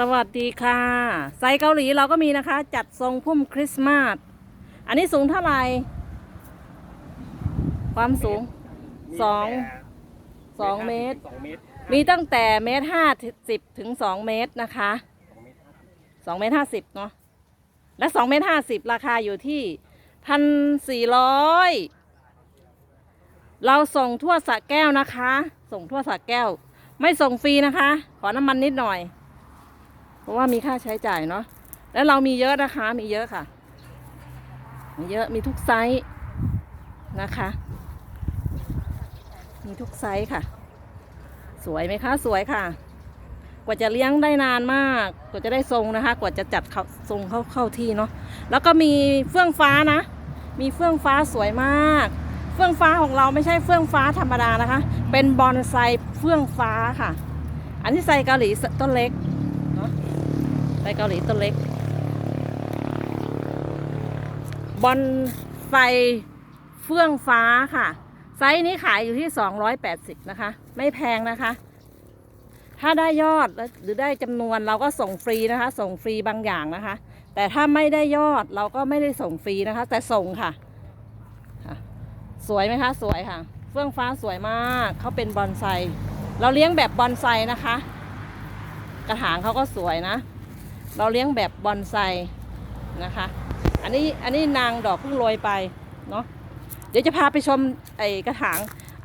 สวัสดีค่ะ ไซส์เกาหลีเราก็มีนะคะ จัดทรงพุ่มคริสต์มาส อันนี้สูงเท่าไหร่ ความสูงสองสองเมตร สองเมตรมีตั้งแต่เมตรห้าสิบถึงสองเมตรนะคะสองเมตรห้าสิบสองเมตรห้าสิบเนาะ และสองเมตรห้าสิบราคาอยู่ที่พันสี่ร้อยเราส่งทั่วสระแก้วนะคะ ส่งทั่วสระแก้ว ไม่ส่งฟรีนะคะ ขอน้ำมันนิดหน่อย เพราะว่ามีค่าใช้จ่ายเนาะแล้วเรามีเยอะนะคะ มีเยอะค่ะ มีเยอะมีทุกไซส์นะคะ มีทุกไซส์ค่ะ สวยไหมคะสวยค่ะ กว่าจะเลี้ยงได้นานมาก กว่าจะได้ทรงนะคะ กว่าจะจัดเขาทรงเข้าเข้าที่เนาะแล้วก็มีเฟื่องฟ้านะ มีเฟื่องฟ้าสวยมาก เฟื่องฟ้าของเราไม่ใช่เฟื่องฟ้าธรรมดานะคะ เป็นบอนไซเฟื่องฟ้าค่ะ อันที่ไซเกาหลีต้นเล็ก ไซเกาหลีต้นเล็ก บอนไซเฟื่องฟ้าค่ะ ไซส์นี้ขายอยู่ที่ 280 นะคะ ไม่แพงนะคะ ถ้าได้ยอดหรือได้จำนวนเราก็ส่งฟรีนะคะ ส่งฟรีบางอย่างนะคะ แต่ถ้าไม่ได้ยอดเราก็ไม่ได้ส่งฟรีนะคะ แต่ส่งค่ะค่ะสวยไหมคะ สวยค่ะ เฟื่องฟ้าสวยมากเขาเป็นบอนไซเราเลี้ยงแบบบอนไซนะคะ กระถางเขาก็สวยนะ เราเลี้ยงแบบบอนไซนะคะ อันนี้อันนี้นางดอกเพิ่งโรยไปเนาะเดี๋ยวจะพาไปชมไอ้กระถาง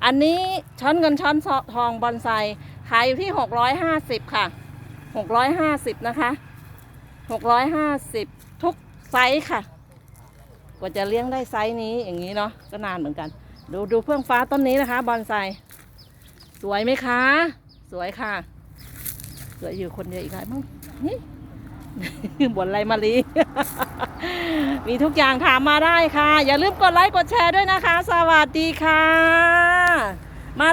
อันนี้ช้อนเงินช้อนทองบอนไซขายอยู่ที่ 650 ค่ะ 650 นะคะ 650 ทุกไซส์ค่ะ กว่าจะเลี้ยงได้ไซส์นี้อย่างนี้เนาะก็นานเหมือนกัน ดูดูเพื่องฟ้าต้นนี้นะคะบอนไซสวยไหมคะ สวยค่ะ สวยอยู่คนเดียวอีกแล้วมั้งนี่ บ่นไรมาลีมีทุกอย่างถามมาได้ค่ะ อย่าลืมกดไลค์กดแชร์ด้วยนะคะ สวัสดีค่ะ